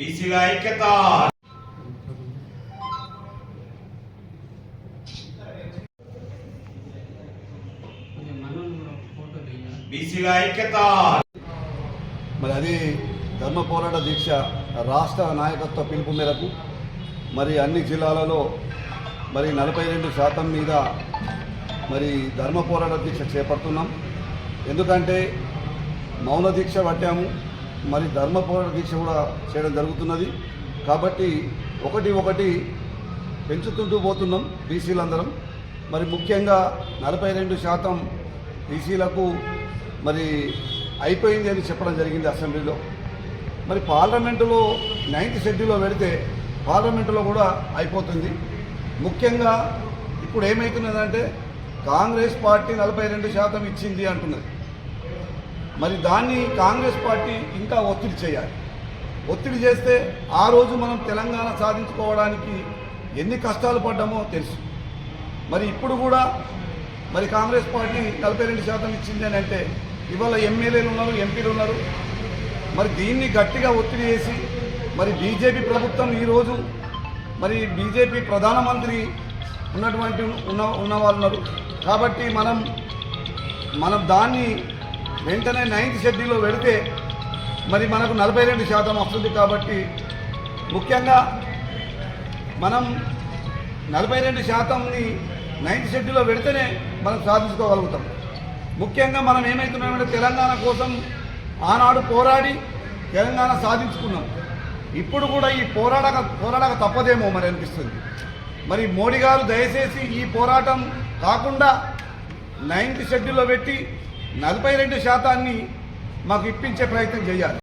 బీసీల ఐక్యత బీసీల ఐక్యత మరి అది ధర్మ పోరాట దీక్ష రాష్ట్ర నాయకత్వ పిలుపు మేరకు మరి అన్ని జిల్లాలలో మరి నలభై రెండు శాతం మీద మరి ధర్మ పోరాట దీక్ష చేపడుతున్నాం. ఎందుకంటే మౌన దీక్ష పట్టాము. మరి ధర్మ పోరాట దీక్ష కూడా చేయడం జరుగుతున్నది. కాబట్టి ఒకటి ఒకటి పెంచుతుంటూ పోతున్నాం బీసీలందరం. మరి ముఖ్యంగా నలభై రెండు శాతం బీసీలకు మరి అయిపోయింది అని చెప్పడం జరిగింది అసెంబ్లీలో. మరి పార్లమెంటులో నైన్త్ షెడ్యూల్లో పెడితే పార్లమెంటులో కూడా అయిపోతుంది. ముఖ్యంగా ఇప్పుడు ఏమవుతున్నదంటే కాంగ్రెస్ పార్టీ నలభై రెండు శాతం ఇచ్చింది అంటున్నది. మరి దాన్ని కాంగ్రెస్ పార్టీ ఇంకా ఒత్తిడి చేయాలి. ఒత్తిడి చేస్తే ఆ రోజు మనం తెలంగాణ సాధించుకోవడానికి ఎన్ని కష్టాలు పడ్డామో తెలుసు. మరి ఇప్పుడు కూడా మరి కాంగ్రెస్ పార్టీ నలభై రెండు శాతం ఇచ్చింది అని అంటే ఇవాళ ఎమ్మెల్యేలు ఉన్నారు ఎంపీలు ఉన్నారు. మరి దీన్ని గట్టిగా ఒత్తిడి చేసి మరి బీజేపీ ప్రభుత్వం ఈరోజు మరి బీజేపీ ప్రధానమంత్రి ఉన్నటువంటి ఉన్న ఉన్న వాళ్ళు ఉన్నారు. కాబట్టి మనం మనం దాన్ని వెంటనే నైన్త్ షెడ్యూల్లో పెడితే మరి మనకు నలభై రెండు శాతం వస్తుంది కాబట్టి ముఖ్యంగా మనం నలభై రెండు శాతంని నైన్త్ షెడ్యూల్లో పెడితేనే మనం సాధించుకోగలుగుతాం. ముఖ్యంగా మనం ఏమవుతున్నామంటే తెలంగాణ కోసం ఆనాడు పోరాడి తెలంగాణ సాధించుకున్నాం. ఇప్పుడు కూడా ఈ పోరాడక పోరాడక తప్పదేమో మరి అనిపిస్తుంది. మరి మోడీ గారు దయచేసి ఈ పోరాటం కాకుండా నైన్త్ షెడ్యూల్లో పెట్టి నలభై రెండు శాతాన్ని మాకు ఇప్పించే ప్రయత్నం చేయాలి.